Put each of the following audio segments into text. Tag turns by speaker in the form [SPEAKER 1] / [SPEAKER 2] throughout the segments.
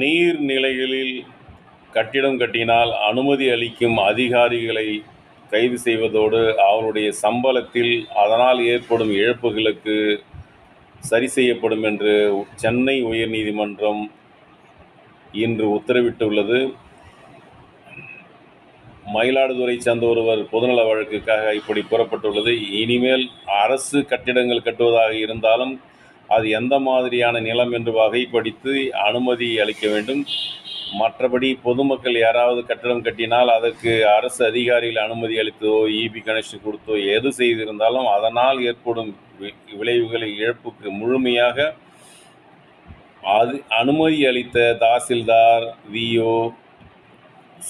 [SPEAKER 1] நீர்நிலைகளில் கட்டிடம் கட்டினால் அனுமதி அளிக்கும் அதிகாரிகளை கைது செய்வதோடு அவருடைய சம்பளத்தில் அதனால் ஏற்படும் இழப்புகளுக்கு சரி செய்யப்படும் என்று சென்னை உயர்நீதிமன்றம் இன்று உத்தரவிட்டுள்ளது மயிலாடுதுறை சேர்ந்த ஒருவர் பொதுநல வழக்குக்காக இப்படி கூறப்பட்டுள்ளது இனிமேல் அரசு கட்டிடங்கள் கட்டுவதாக இருந்தாலும் அது எந்த மாதிரியான நிலம் என்று வகைப்படுத்தி அனுமதி அளிக்க வேண்டும் மற்றபடி பொதுமக்கள் யாராவது கட்டிடம் கட்டினால் அதற்கு அரசு அதிகாரிகள் அனுமதி அளித்ததோ இபி e கனெக்ஷன் கொடுத்தோ எது செய்திருந்தாலும் அதனால் ஏற்படும் விளைவுகளை இழப்புக்கு முழுமையாக அது அனுமதி அளித்த தாசில்தார் விஓ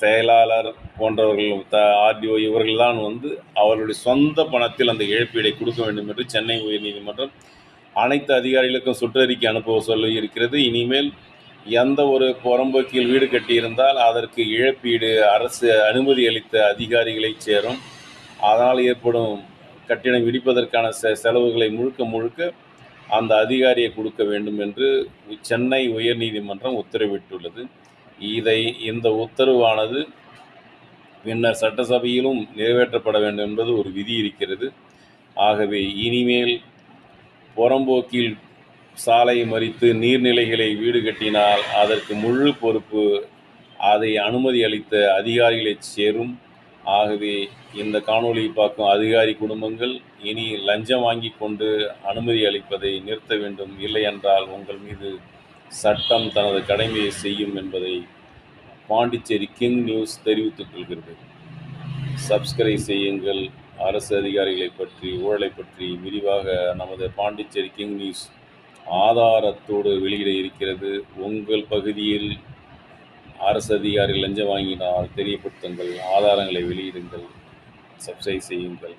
[SPEAKER 1] செயலாளர் போன்றவர்கள் த ஆர்டிஓ இவர்கள்தான் வந்து அவர்களுடைய சொந்த பணத்தில் அந்த இழப்பீடை கொடுக்க வேண்டும் என்று சென்னை உயர்நீதிமன்றம் அனைத்து அதிகாரிகளுக்கும் சுற்றறிக்கை அனுப்ப சொல்லி இருக்கிறது இனிமேல் எந்த ஒரு புறம்போக்கில் வீடு கட்டியிருந்தால் அதற்கு இழப்பீடு அரசு அனுமதி அளித்த அதிகாரிகளை சேரும் அதனால் ஏற்படும் கட்டிடம் இடிப்பதற்கான செ செலவுகளை முழுக்க முழுக்க அந்த அதிகாரியை கொடுக்க வேண்டும் என்று சென்னை உயர்நீதிமன்றம் உத்தரவிட்டுள்ளது இதை இந்த உத்தரவானது பின்னர் சட்டசபையிலும் நிறைவேற்றப்பட வேண்டும் என்பது ஒரு விதி இருக்கிறது ஆகவே இனிமேல் புறம்போக்கில் சாலை மறித்து நீர்நிலைகளை வீடு கட்டினால் அதற்கு முழு பொறுப்பு அதை அனுமதி அளித்த அதிகாரிகளை சேரும் ஆகவே இந்த காணொளியை பார்க்கும் அதிகாரி குடும்பங்கள் இனி லஞ்சம் வாங்கி கொண்டு அனுமதி அளிப்பதை நிறுத்த வேண்டும் இல்லையென்றால் உங்கள் மீது சட்டம் தனது கடமையை செய்யும் என்பதை பாண்டிச்சேரி கிங் நியூஸ் தெரிவித்துக் கொள்கிறது சப்ஸ்கிரைப் செய்யுங்கள் அரசு அதிகாரிகளை பற்றி ஊழலை பற்றி விரிவாக நமது பாண்டிச்சேரி கிங் நியூஸ் ஆதாரத்தோடு வெளியிட இருக்கிறது உங்கள் பகுதியில் அரசு அதிகாரி லஞ்சம் வாங்கினால் தெரியப்படுத்துங்கள் ஆதாரங்களை வெளியிடுங்கள் சப்ஸ்கிரைப் செய்யுங்கள்